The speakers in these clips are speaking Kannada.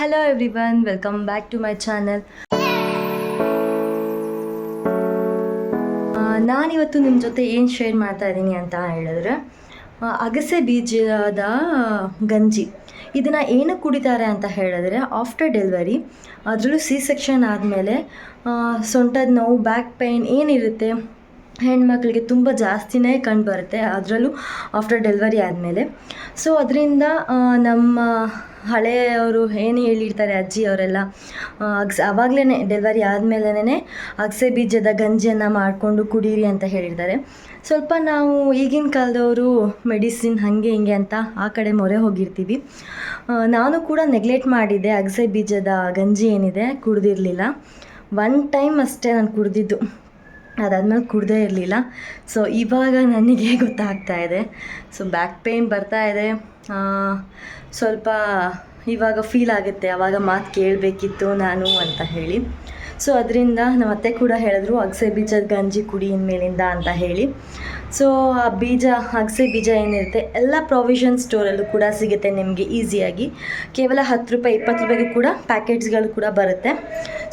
Hello everyone welcome back to my channel ನಾನಿವತ್ತು ನಿಮ್ಮ ಜೊತೆ ಏನು ಶೇರ್ ಮಾಡ್ತಾ ಇದ್ದೀನಿ ಅಂತ ಹೇಳಿದ್ರೆ ಅಗಸೆ ಬೀಜದ ಗಂಜಿ. ಇದನ್ನು ಏನು ಕುಡಿತಾರೆ ಅಂತ ಹೇಳಿದ್ರೆ ಆಫ್ಟರ್ ಡೆಲಿವರಿ ಅದರಲ್ಲೂ ಸಿ ಸೆಕ್ಷನ್ ಆದಮೇಲೆ ಸೊಂಟದ ನೋವು ಬ್ಯಾಕ್ ಪೈನ್ ಏನಿರುತ್ತೆ ಹೆಣ್ಮಕ್ಳಿಗೆ ತುಂಬ ಜಾಸ್ತಿನೇ ಕಂಡು ಬರುತ್ತೆ ಅದರಲ್ಲೂ ಆಫ್ಟರ್ ಡೆಲಿವರಿ ಆದಮೇಲೆ. ಸೊ ಅದರಿಂದ ನಮ್ಮ ಹಳೆಯವರು ಏನು ಹೇಳಿರ್ತಾರೆ, ಅಜ್ಜಿ ಅವರೆಲ್ಲ ಅಗ್ಸ್ ಆವಾಗಲೇ ಡೆಲಿವರಿ ಆದಮೇಲೇ ಅಗಸೆ ಬೀಜದ ಗಂಜಿಯನ್ನು ಮಾಡಿಕೊಂಡು ಕುಡೀರಿ ಅಂತ ಹೇಳಿರ್ತಾರೆ. ಸ್ವಲ್ಪ ನಾವು ಈಗಿನ ಕಾಲದವರು ಮೆಡಿಸಿನ್ ಹಾಗೆ ಹಿಂಗೆ ಅಂತ ಆ ಕಡೆ ಮೊರೆ ಹೋಗಿರ್ತೀವಿ. ನಾನು ಕೂಡ ನೆಗ್ಲೆಕ್ಟ್ ಮಾಡಿದ್ದೆ, ಅಗಸೆ ಬೀಜದ ಗಂಜಿ ಏನಿದೆ ಕುಡ್ದಿರಲಿಲ್ಲ. ಒನ್ ಟೈಮ್ ಅಷ್ಟೇ ನಾನು ಕುಡ್ದಿದ್ದು. ಅದಾದ್ಮೇಲೆ ಕುಡ್ದೇ ಇರಲಿಲ್ಲ. ಸೊ ಇವಾಗ ನನಗೆ ಗೊತ್ತಾಗ್ತಾ ಇದೆ. ಸೊ ಬ್ಯಾಕ್ ಪೇಯ್ನ್ ಬರ್ತಾ ಇದೆ. ಸ್ವಲ್ಪ ಇವಾಗ ಫೀಲ್ ಆಗುತ್ತೆ. ಆವಾಗ ಮಾತು ಕೇಳಬೇಕಿತ್ತು ನಾನು ಅಂತ ಹೇಳಿ. ಸೊ ಅದರಿಂದ ನಮ್ಮ ಅತ್ತೆ ಕೂಡ ಹೇಳಿದ್ರು, ಅಗಸೆ ಬೀಜದ ಗಂಜಿ ಕುಡಿ ಇನ್ಮೇಲಿಂದ ಅಂತ ಹೇಳಿ. ಸೊ ಆ ಬೀಜ, ಅಗಸೆ ಬೀಜ ಏನಿರುತ್ತೆ, ಎಲ್ಲ ಪ್ರೊವಿಷನ್ ಸ್ಟೋರಲ್ಲೂ ಕೂಡ ಸಿಗುತ್ತೆ ನಿಮಗೆ ಈಸಿಯಾಗಿ ಕೇವಲ ಹತ್ತು ರೂಪಾಯಿ, ಇಪ್ಪತ್ತು ರೂಪಾಯಿಗೆ ಕೂಡ ಪ್ಯಾಕೆಟ್ಸ್ಗಳು ಕೂಡ ಬರುತ್ತೆ.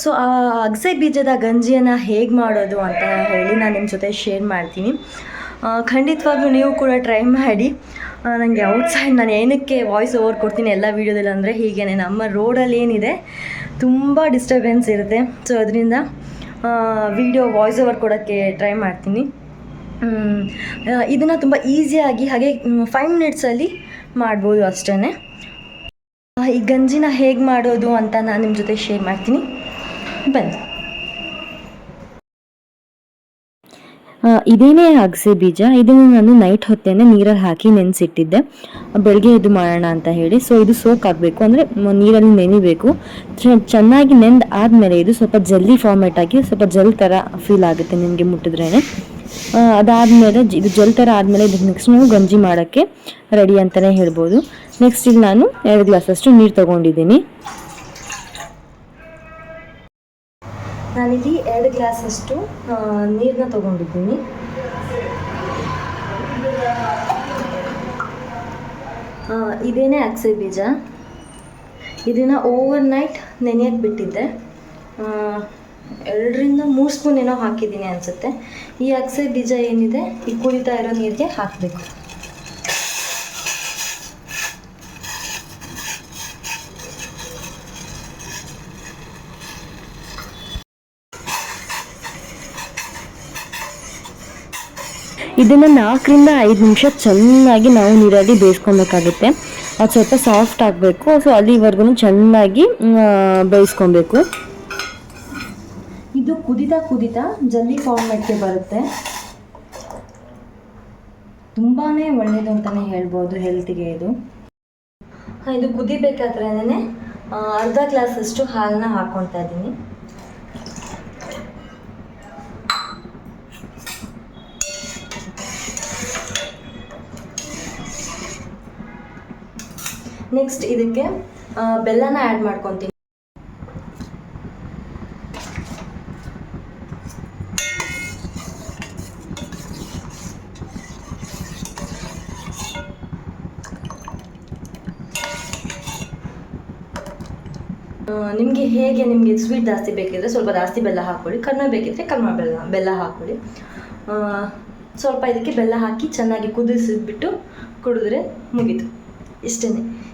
ಸೊ ಆ ಅಗಸೆ ಬೀಜದ ಗಂಜಿಯನ್ನು ಹೇಗೆ ಮಾಡೋದು ಅಂತ ಹೇಳಿ ನಾನು ನಿಮ್ಮ ಜೊತೆ ಶೇರ್ ಮಾಡ್ತೀನಿ. ಖಂಡಿತವಾಗ್ಲೂ ನೀವು ಕೂಡ ಟ್ರೈ ಮಾಡಿ. ನನಗೆ ಔಟ್ಸೈಡ್ ನಾನು ಏನಕ್ಕೆ ವಾಯ್ಸ್ ಓವರ್ ಕೊಡ್ತೀನಿ ಎಲ್ಲ ವೀಡಿಯೋದಲ್ಲಿ ಅಂದರೆ ಹೀಗೇ ನಮ್ಮ ರೋಡಲ್ಲಿ ಏನಿದೆ, ತುಂಬ ಡಿಸ್ಟರ್ಬೆನ್ಸ್ ಇರುತ್ತೆ. ಸೊ ಅದರಿಂದ ವೀಡಿಯೋ ವಾಯ್ಸ್ ಓವರ್ ಕೊಡೋಕ್ಕೆ ಟ್ರೈ ಮಾಡ್ತೀನಿ. ಇದನ್ನು ತುಂಬ ಈಸಿಯಾಗಿ ಹಾಗೆ ಫೈವ್ ಮಿನಿಟ್ಸಲ್ಲಿ ಮಾಡ್ಬೋದು ಅಷ್ಟೇ ಈ ಗಂಜಿನ ಹೇಗೆ ಮಾಡೋದು ಅಂತ ನಾನು ನಿಮ್ಮ ಜೊತೆ ಶೇರ್ ಮಾಡ್ತೀನಿ. ಬನ್ನಿ. ಇದೇನೇ ಅಗಸೆ ಬೀಜ. ಇದನ್ನು ನಾನು ನೈಟ್ ಹೊತ್ತೇನೆ ನೀರಲ್ಲಿ ಹಾಕಿ ನೆನೆಸಿಟ್ಟಿದ್ದೆ. ಬೆಳಗ್ಗೆ ಇದು ಮಾಡೋಣ ಅಂತ ಹೇಳಿ. ಸೊ ಇದು ಸೋಕ್ ಆಗಬೇಕು. ಅಂದರೆ ನೀರಲ್ಲಿ ನೆನಿಬೇಕು. ಚೆನ್ನಾಗಿ ನೆಂದು ಆದಮೇಲೆ ಇದು ಸ್ವಲ್ಪ ಜಲ್ದಿ ಫಾರ್ಮೇಟ್ ಆಗಿ ಸ್ವಲ್ಪ ಜಲ್ ಥರ ಫೀಲ್ ಆಗುತ್ತೆ ನಿಮಗೆ ಮುಟ್ಟಿದ್ರೇ ಅದಾದಮೇಲೆ ಇದು ಜಲ್ ಥರ ಆದಮೇಲೆ ಇದಕ್ಕೆ ನೆಕ್ಸ್ಟ್ ನಾವು ಗಂಜಿ ಮಾಡೋಕ್ಕೆ ರೆಡಿ ಅಂತಲೇ ಹೇಳ್ಬೋದು. ನೆಕ್ಸ್ಟ್ ಇಲ್ಲಿ ನಾನು ಎರಡು ಗ್ಲಾಸಷ್ಟು ನೀರು ತೊಗೊಂಡಿದ್ದೀನಿ. ನಾನಿಲ್ಲಿ ಎರಡು ಗ್ಲಾಸಷ್ಟು ನೀರನ್ನ ತೊಗೊಂಡಿದ್ದೀನಿ. ಇದೇನೇ ಅಗಸೆ ಬೀಜ. ಇದನ್ನು ಓವರ್ ನೈಟ್ ನೆನೆಯಕ್ಕೆ ಬಿಟ್ಟಿದ್ದೆ ಎರಡರಿಂದ ಮೂರು ಸ್ಪೂನ್ ಏನೋ ಹಾಕಿದ್ದೀನಿ ಅನಿಸುತ್ತೆ. ಈ ಅಗಸೆ ಬೀಜ ಏನಿದೆ, ಈ ಕುಡಿತಾ ಇರೋ ನೀರಿಗೆ ಹಾಕಬೇಕು. ಇದನ್ನು ನಾಲ್ಕರಿಂದ ಐದು ನಿಮಿಷ ಚೆನ್ನಾಗಿ ನಾವು ನೀರಲ್ಲಿ ಬೇಯಿಸ್ಕೊಬೇಕಾಗುತ್ತೆ. ಅದು ಸ್ವಲ್ಪ ಸಾಫ್ಟ್ ಆಗಬೇಕು ಸೊ ಅಲ್ಲಿವರೆಗೂ ಚೆನ್ನಾಗಿ ಬೇಯಿಸ್ಕೊಬೇಕು. ಇದು ಕುದಿತಾ ಕುದಿತಾ ಜಲ್ಲಿ ಫಾರ್ಮೆಟ್ಗೆ ಬರುತ್ತೆ. ತುಂಬಾ ಒಳ್ಳೆಯದು ಅಂತಲೇ ಹೇಳ್ಬೋದು ಹೆಲ್ತಿಗೆ ಇದು. ಇದು ಕುದಿಬೇಕಾದ್ರೆ ಅರ್ಧ ಗ್ಲಾಸಷ್ಟು ಹಾಲನ್ನ ಹಾಕ್ಕೊಳ್ತಾ ಇದ್ದೀನಿ. ನೆಕ್ಸ್ಟ್ ಇದಕ್ಕೆ ಬೆಲ್ಲನ ಆ್ಯಡ್ ಮಾಡ್ಕೊತೀನಿ. ನಿಮಗೆ ಹೇಗೆ ನಿಮಗೆ ಸ್ವೀಟ್ ಜಾಸ್ತಿ ಬೇಕಿದ್ರೆ ಸ್ವಲ್ಪ ಜಾಸ್ತಿ ಬೆಲ್ಲ ಹಾಕ್ಕೊಳ್ಳಿ, ಕಡಿಮೆ ಬೇಕಿದ್ರೆ ಕಡಿಮೆ ಬೆಲ್ಲ ಬೆಲ್ಲ ಹಾಕ್ಕೊಳ್ಳಿ. ಸ್ವಲ್ಪ ಇದಕ್ಕೆ ಬೆಲ್ಲ ಹಾಕಿ ಚೆನ್ನಾಗಿ ಕುದಿಸಿಬಿಟ್ಟು ಕುಡಿದ್ರೆ ಮುಗೀತು. ಇಷ್ಟೇ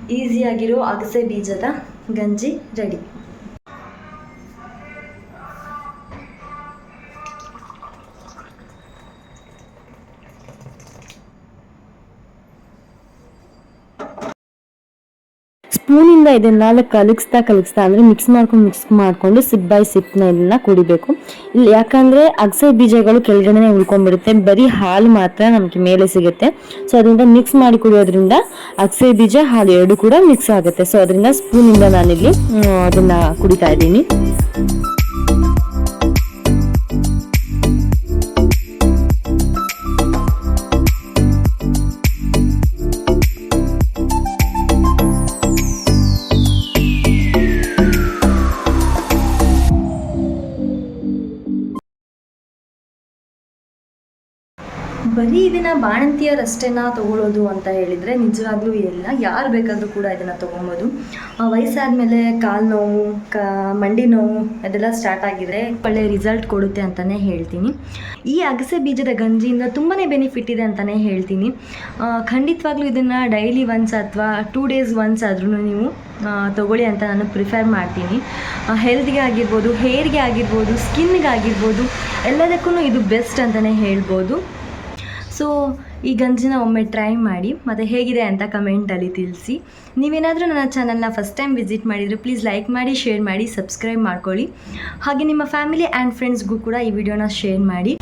ಈಸಿಯಾಗಿರೋ ಅಗಸೆ ಬೀಜದ ಗಂಜಿ ರೆಡಿ ಸ್ಪೂನಿಂದ ಇದನ್ನೆಲ್ಲ ಕಲಗಿಸ್ತಾ ಕಲಗಿಸ್ತಾ ಅಂದರೆ ಮಿಕ್ಸ್ ಮಾಡ್ಕೊಂಡು ಮಿಕ್ಸ್ ಮಾಡಿಕೊಂಡು ಸಿಪ್ ಬೈ ಸಿಪ್ನ ಇದನ್ನ ಕುಡಿಬೇಕು. ಇಲ್ಲಿ ಯಾಕಂದರೆ ಅಗಸೆ ಬೀಜಗಳು ಕೆಳಗಡೆ ಉಳ್ಕೊಂಡ್ಬಿಡುತ್ತೆ, ಬರೀ ಹಾಲು ಮಾತ್ರ ನಮಗೆ ಮೇಲೆ ಸಿಗುತ್ತೆ. ಸೊ ಅದರಿಂದ ಮಿಕ್ಸ್ ಮಾಡಿ ಕುಡಿಯೋದ್ರಿಂದ ಅಗಸೆ ಬೀಜ, ಹಾಲು ಎರಡು ಕೂಡ ಮಿಕ್ಸ್ ಆಗುತ್ತೆ. ಸೊ ಅದರಿಂದ ಸ್ಪೂನಿಂದ ನಾನಿಲ್ಲಿ ಅದನ್ನ ಕುಡಿತಾ ಇದ್ದೀನಿ. ಬರೀ ಇದನ್ನ ಬಾಣಂತಿಯರಷ್ಟೇನ ತಗೊಳ್ಳೋದು ಅಂತ ಹೇಳಿದ್ರೆ ನಿಜವಾಗ್ಲೂ ಇಲ್ಲ. ಯಾರು ಬೇಕಾದರೂ ಕೂಡ ಇದನ್ನ ತೊಗೊಬೋದು. ವಯಸ್ಸಾದ್ಮೇಲೆ ಕಾಲು ನೋವು, ಕಾ, ಮಂಡಿ ನೋವು ಅದೆಲ್ಲ ಸ್ಟಾರ್ಟ್ ಆಗಿದ್ರೆ ಒಳ್ಳೆ ರಿಸಲ್ಟ್ ಕೊಡುತ್ತೆ ಅಂತಾನೆ ಹೇಳ್ತೀನಿ. ಈ ಅಗಸೆ ಬೀಜದ ಗಂಜಿಯಿಂದ ತುಂಬಾ ಬೆನಿಫಿಟ್ ಇದೆ ಅಂತಾನೆ ಹೇಳ್ತೀನಿ. ಖಂಡಿತವಾಗ್ಲೂ ಇದನ್ನ ಡೈಲಿ ಒನ್ಸ್ ಅಥವಾ ಟೂ ಡೇಸ್ ಒನ್ಸ್ ಆದ್ರೂ ನೀವು ತಗೊಳ್ಳಿ ಅಂತ ನಾನು ಪ್ರಿಫರ್ ಮಾಡ್ತೀನಿ. ಹೆಲ್ತ್ಗೆ ಆಗಿರ್ಬೋದು ಹೇರ್ಗೆ ಆಗಿರ್ಬೋದು ಸ್ಕಿನ್ಗೆ ಆಗಿರ್ಬೋದು ಎಲ್ಲದಕ್ಕೂ ಇದು ಬೆಸ್ಟ್ ಅಂತಲೇ ಹೇಳ್ಬೋದು. ಸೊ ಈ ಗಂಜಿನ ಒಮ್ಮೆ ಟ್ರೈ ಮಾಡಿ, ಮತ್ತು ಹೇಗಿದೆ ಅಂತ ಕಮೆಂಟಲ್ಲಿ ತಿಳಿಸಿ. ನೀವೇನಾದರೂ ನನ್ನ ಚಾನಲ್ನ ಫಸ್ಟ್ ಟೈಮ್ ವಿಸಿಟ್ ಮಾಡಿದರೆ ಪ್ಲೀಸ್ ಲೈಕ್ ಮಾಡಿ ಶೇರ್ ಮಾಡಿ ಸಬ್ಸ್ಕ್ರೈಬ್ ಮಾಡ್ಕೊಳ್ಳಿ. ಹಾಗೆ ನಿಮ್ಮ ಫ್ಯಾಮಿಲಿ ಆ್ಯಂಡ್ ಫ್ರೆಂಡ್ಸ್ಗೂ ಕೂಡ ಈ ವಿಡಿಯೋನ ಶೇರ್ ಮಾಡಿ.